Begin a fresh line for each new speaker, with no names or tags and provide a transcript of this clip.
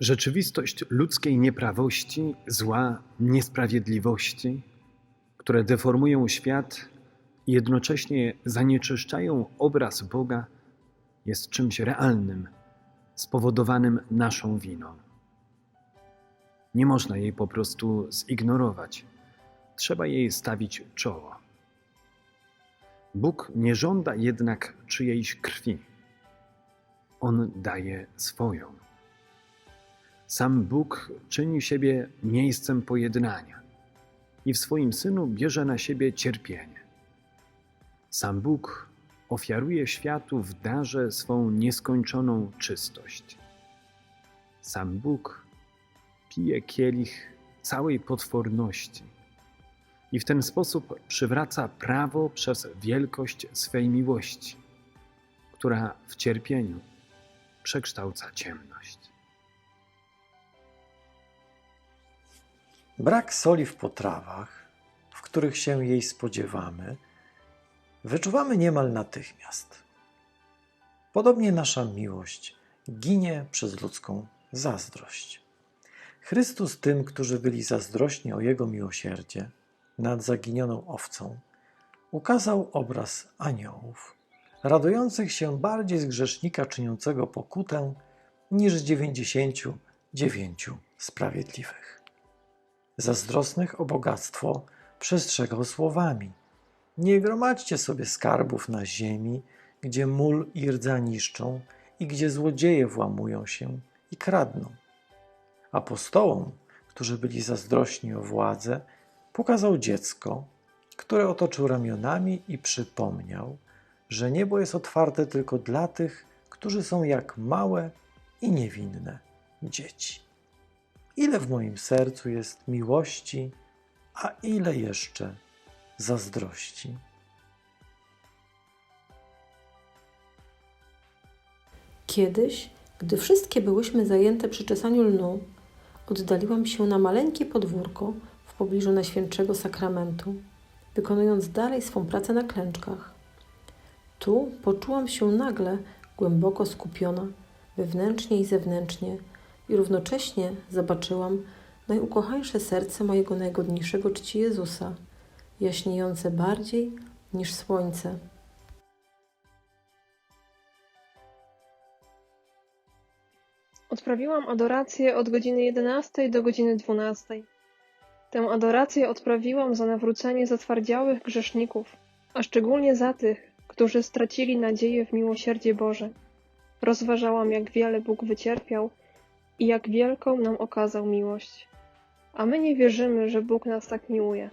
Rzeczywistość ludzkiej nieprawości, zła, niesprawiedliwości, które deformują świat i jednocześnie zanieczyszczają obraz Boga, jest czymś realnym, spowodowanym naszą winą. Nie można jej po prostu zignorować. Trzeba jej stawić czoło. Bóg nie żąda jednak czyjejś krwi. On daje swoją. Sam Bóg czyni siebie miejscem pojednania i w swoim synu bierze na siebie cierpienie. Sam Bóg ofiaruje światu w darze swą nieskończoną czystość. Sam Bóg pije kielich całej potworności i w ten sposób przywraca prawo przez wielkość swej miłości, która w cierpieniu przekształca ciemność.
Brak soli w potrawach, w których się jej spodziewamy, wyczuwamy niemal natychmiast. Podobnie nasza miłość ginie przez ludzką zazdrość. Chrystus tym, którzy byli zazdrośni o Jego miłosierdzie nad zaginioną owcą, ukazał obraz aniołów, radujących się bardziej z grzesznika czyniącego pokutę niż z dziewięćdziesięciu dziewięciu sprawiedliwych. Zazdrosnych o bogactwo przestrzegał słowami: Nie gromadźcie sobie skarbów na ziemi, gdzie mól i rdza niszczą i gdzie złodzieje włamują się i kradną. Apostołom, którzy byli zazdrośni o władzę, pokazał dziecko, które otoczył ramionami i przypomniał, że niebo jest otwarte tylko dla tych, którzy są jak małe i niewinne dzieci. Ile w moim sercu jest miłości, a ile jeszcze zazdrości.
Kiedyś, gdy wszystkie byłyśmy zajęte przy czesaniu lnu, oddaliłam się na maleńkie podwórko w pobliżu Najświętszego Sakramentu, wykonując dalej swą pracę na klęczkach. Tu poczułam się nagle głęboko skupiona, wewnętrznie i zewnętrznie, i równocześnie zobaczyłam najukochańsze serce mojego najgodniejszego czci Jezusa, jaśniejące bardziej niż słońce.
Odprawiłam adorację od godziny 11 do godziny 12. Tę adorację odprawiłam za nawrócenie zatwardziałych grzeszników, a szczególnie za tych, którzy stracili nadzieję w miłosierdzie Boże. Rozważałam, jak wiele Bóg wycierpiał i jak wielką nam okazał miłość. A my nie wierzymy, że Bóg nas tak miłuje.